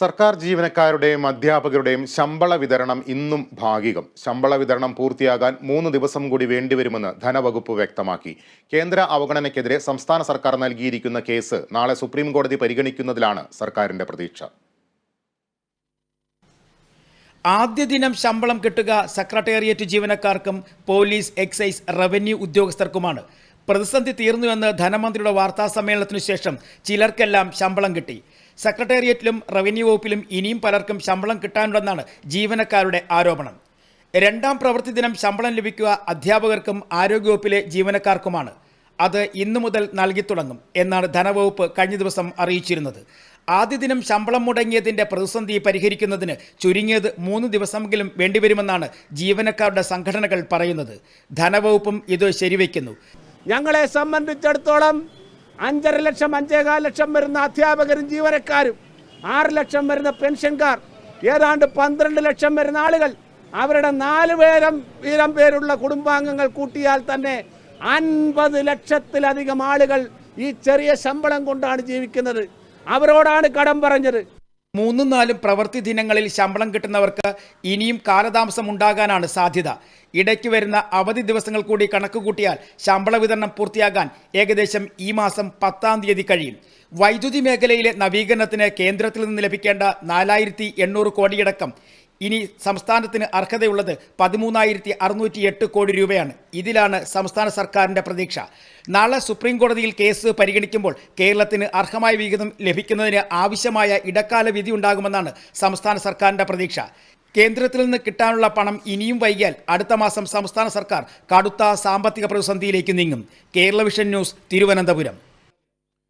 സർക്കാർ ജീവനക്കാരുടെയും അധ്യാപകരുടെയും ശമ്പള വിതരണം ഇന്നും ഭാഗികം. ശമ്പള വിതരണം പൂർത്തിയാകാൻ മൂന്ന് ദിവസം കൂടി വേണ്ടിവരുമെന്ന് ധനവകുപ്പ് വ്യക്തമാക്കി. കേന്ദ്ര അവഗണനയ്ക്കെതിരെ സംസ്ഥാന സർക്കാർ നൽകിയിരിക്കുന്ന കേസ് നാളെ സുപ്രീം കോടതി പരിഗണിക്കുന്നതിലാണ് സർക്കാരിന്റെ പ്രതീക്ഷ. ആദ്യ ദിനം ശമ്പളം കിട്ടുക സെക്രട്ടേറിയറ്റ് ജീവനക്കാർക്കും പോലീസ് എക്സൈസ് റവന്യൂ ഉദ്യോഗസ്ഥർക്കുമാണ്. പ്രതിസന്ധി തീർന്നുവെന്ന് ധനമന്ത്രിയുടെ വാർത്താ സമ്മേളനത്തിനു ശേഷം ചിലർക്കെല്ലാം ശമ്പളം കിട്ടി. സെക്രട്ടേറിയറ്റിലും റവന്യൂ വകുപ്പിലും ഇനിയും പലർക്കും ശമ്പളം കിട്ടാനുണ്ടെന്നാണ് ജീവനക്കാരുടെ ആരോപണം. രണ്ടാം പ്രവൃത്തി ദിനം ശമ്പളം ലഭിക്കുക അധ്യാപകർക്കും ആരോഗ്യവകുപ്പിലെ ജീവനക്കാർക്കുമാണ്. അത് ഇന്നു മുതൽ നൽകി തുടങ്ങും എന്നാണ് ധനവകുപ്പ് കഴിഞ്ഞ ദിവസം അറിയിച്ചിരുന്നത്. ആദ്യ ദിനം ശമ്പളം മുടങ്ങിയതിന്റെ പ്രതിസന്ധി പരിഹരിക്കുന്നതിന് ചുരുങ്ങിയത് മൂന്ന് ദിവസമെങ്കിലും വേണ്ടിവരുമെന്നാണ് ജീവനക്കാരുടെ സംഘടനകൾ പറയുന്നത്. ധനവകുപ്പും ഇത് ശരിവയ്ക്കുന്നു ഞങ്ങളെ സംബന്ധിച്ചിടത്തോളം അഞ്ചര ലക്ഷം അഞ്ചേകാൽ ലക്ഷം വരുന്ന അധ്യാപകരും ജീവനക്കാരും ആറ് ലക്ഷം വരുന്ന പെൻഷൻകാർ ഏതാണ്ട് പന്ത്രണ്ട് ലക്ഷം വരുന്ന ആളുകൾ അവരുടെ നാല് പേരം വീരം പേരുള്ള കുടുംബാംഗങ്ങൾ കൂട്ടിയാൽ തന്നെ അൻപത് ലക്ഷത്തിലധികം ആളുകൾ ഈ ചെറിയ ശമ്പളം കൊണ്ടാണ് ജീവിക്കുന്നത്. അവരോടാണ് കടം പറഞ്ഞത്. മൂന്നും നാലും പ്രവൃത്തി ദിനങ്ങളിൽ ശമ്പളം കിട്ടുന്നവർക്ക് ഇനിയും കാലതാമസം ഉണ്ടാകാനാണ് സാധ്യത. ഇടയ്ക്ക് വരുന്ന അവധി ദിവസങ്ങൾ കൂടി കണക്ക് കൂട്ടിയാൽ ശമ്പള വിതരണം പൂർത്തിയാകാൻ ഏകദേശം ഈ മാസം പത്താം തീയതി കഴിയും. വൈദ്യുതി മേഖലയിലെ നവീകരണത്തിന് കേന്ദ്രത്തിൽ നിന്ന് ലഭിക്കേണ്ട നാലായിരത്തി എണ്ണൂറ് കോടിയടക്കം ഇനി സംസ്ഥാനത്തിന് അർഹതയുള്ളത് പതിമൂന്നായിരത്തി അറുന്നൂറ്റി എട്ട് കോടി രൂപയാണ്. ഇതിലാണ് സംസ്ഥാന സർക്കാരിന്റെ പ്രതീക്ഷ. നാളെ സുപ്രീം കോടതിയിൽ കേസ് പരിഗണിക്കുമ്പോൾ കേരളത്തിന് അർഹമായ വിഹിതം ലഭിക്കുന്നതിന് ആവശ്യമായ ഇടക്കാല വിധി ഉണ്ടാകുമെന്നാണ് സംസ്ഥാന സർക്കാരിന്റെ പ്രതീക്ഷ. കേന്ദ്രത്തിൽ നിന്ന് കിട്ടാനുള്ള പണം ഇനിയും വൈകിയാൽ അടുത്ത മാസം സംസ്ഥാന സർക്കാർ കടുത്ത സാമ്പത്തിക പ്രതിസന്ധിയിലേക്ക് നീങ്ങും. Kerala vision news Thiruvananthapuram.